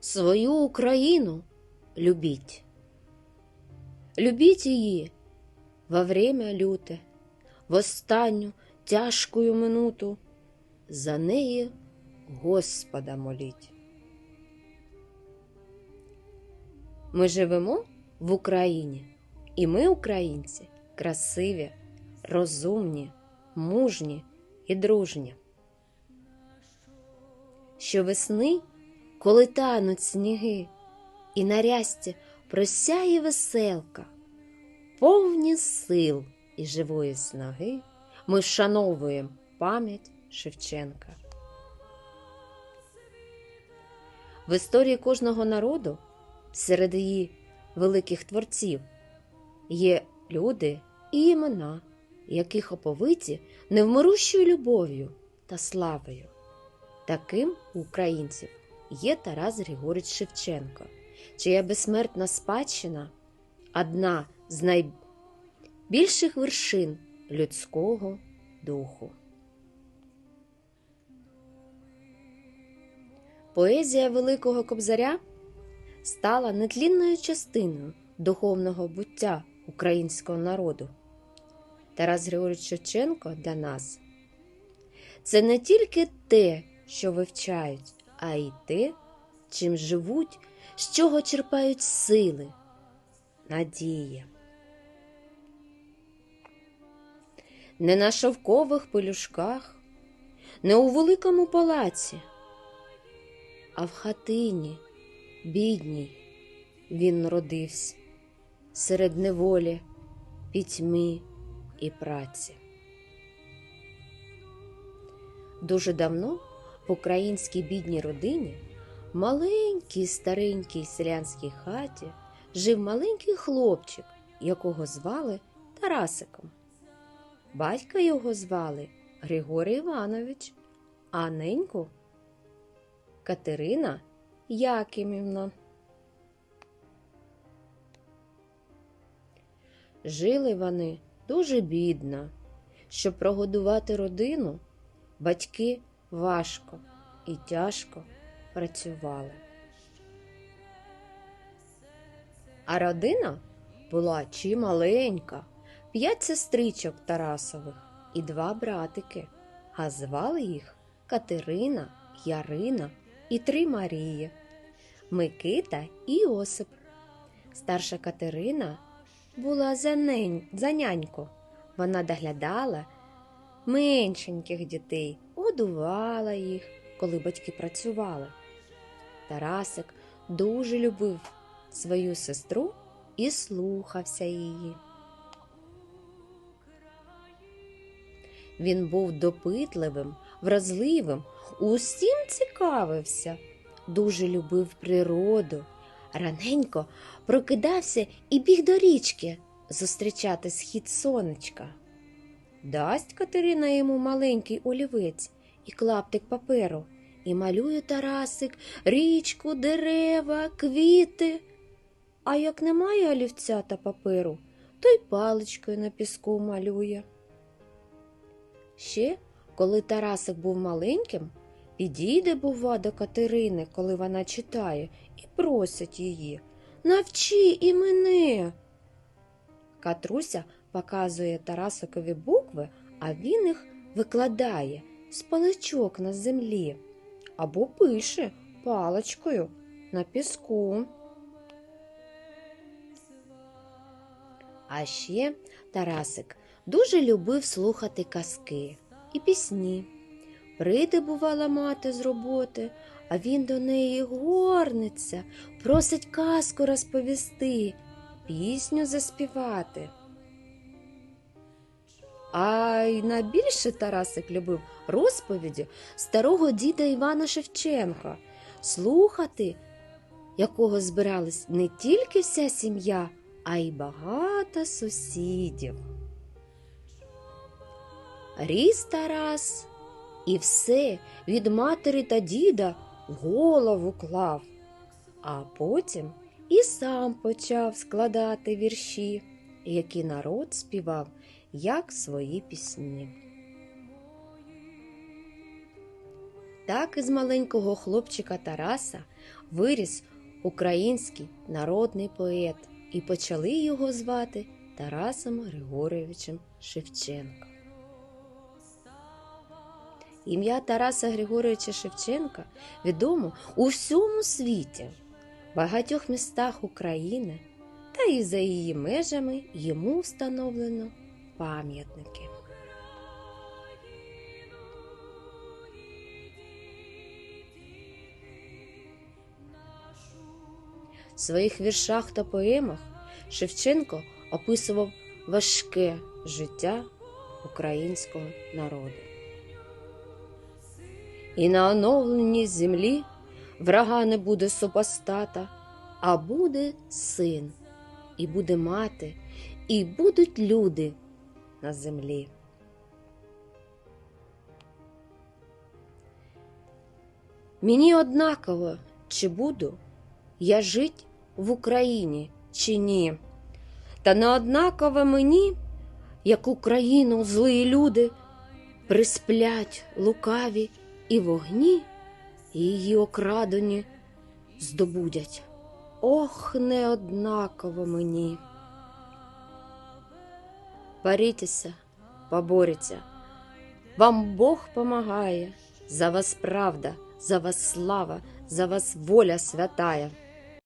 свою Україну любіть. Любіть її во время люте, в останню тяжкую минуту. За неї Господа моліть. Ми живемо в Україні, і ми, українці, красиві, розумні, мужні і дружні. Щовесни, коли тануть сніги, і на рясті просяє веселка, повні сил і живої снаги, ми вшановуємо пам'ять Шевченка. В історії кожного народу серед її великих творців є люди і імена, яких оповиті невмирущою любов'ю та славою. Таким українців є Тарас Григорич Шевченко, чия безсмертна спадщина одна з найбільших вершин людського духу. Поезія Великого Кобзаря стала нетлінною частиною духовного буття українського народу. Тарас Григорович Шевченко для нас це не тільки те, що вивчають, а й те, чим живуть, з чого черпають сили, надія. Не на шовкових пелюшках, не у великому палаці, а в хатині, бідній, він народився серед неволі, пітьми і праці. Дуже давно в українській бідній родині, маленькій старенькій селянській хаті, жив маленький хлопчик, якого звали Тарасиком. Батька його звали Григорій Іванович, а неньку Катерина Якимівна. Жили вони дуже бідно. Щоб прогодувати родину, батьки важко і тяжко працювали. А родина була чималенька, п'ять сестричок Тарасових і два братики, а звали їх Катерина, Ярина і три Марії, Микита і Осип. Старша Катерина була за, нень, за няньку. Вона доглядала меншеньких дітей, годувала їх, коли батьки працювали. Тарасик дуже любив свою сестру і слухався її. Він був допитливим, вразливим, усім цікавився, дуже любив природу. Раненько прокидався і біг до річки зустрічати схід сонечка. Дасть Катерина йому маленький олівець і клаптик паперу, і малює Тарасик річку, дерева, квіти. А як немає олівця та паперу, то й паличкою на піску малює. Ще, коли Тарасик був маленьким, підійде, бува, до Катерини, коли вона читає, і просить її Навчи і мене. Катруся показує Тарасикові букви, а він їх викладає з паличок на землі або пише паличкою на піску. А ще Тарасик дуже любив слухати казки і пісні. Прийде, бувала мати з роботи, а він до неї горниться, просить казку розповісти, пісню заспівати. А й найбільше Тарасик любив розповіді старого діда Івана Шевченка, слухати, якого збирались не тільки вся сім'я, а й багато сусідів. Ріс Тарас і все від матері та діда в голову клав, а потім і сам почав складати вірші, які народ співав, як свої пісні. Так із маленького хлопчика Тараса виріс український народний поет, і почали його звати Тарасом Григоровичем Шевченко. Ім'я Тараса Григоровича Шевченка відомо у всьому світі, в багатьох містах України та і за її межами йому встановлено пам'ятники. В своїх віршах та поемах Шевченко описував важке життя українського народу. І на оновленій землі врага не буде супостата, а буде син, і буде мати, і будуть люди на землі. Мені однаково, чи буду я жить в Україні чи ні. Та не однаково мені, як Україну злі люди присплять лукаві і вогні, і її окрадені здобудять. Ох, не однаково мені. Борітеся, поборіться, вам Бог помагає, за вас правда, за вас слава, за вас воля святая.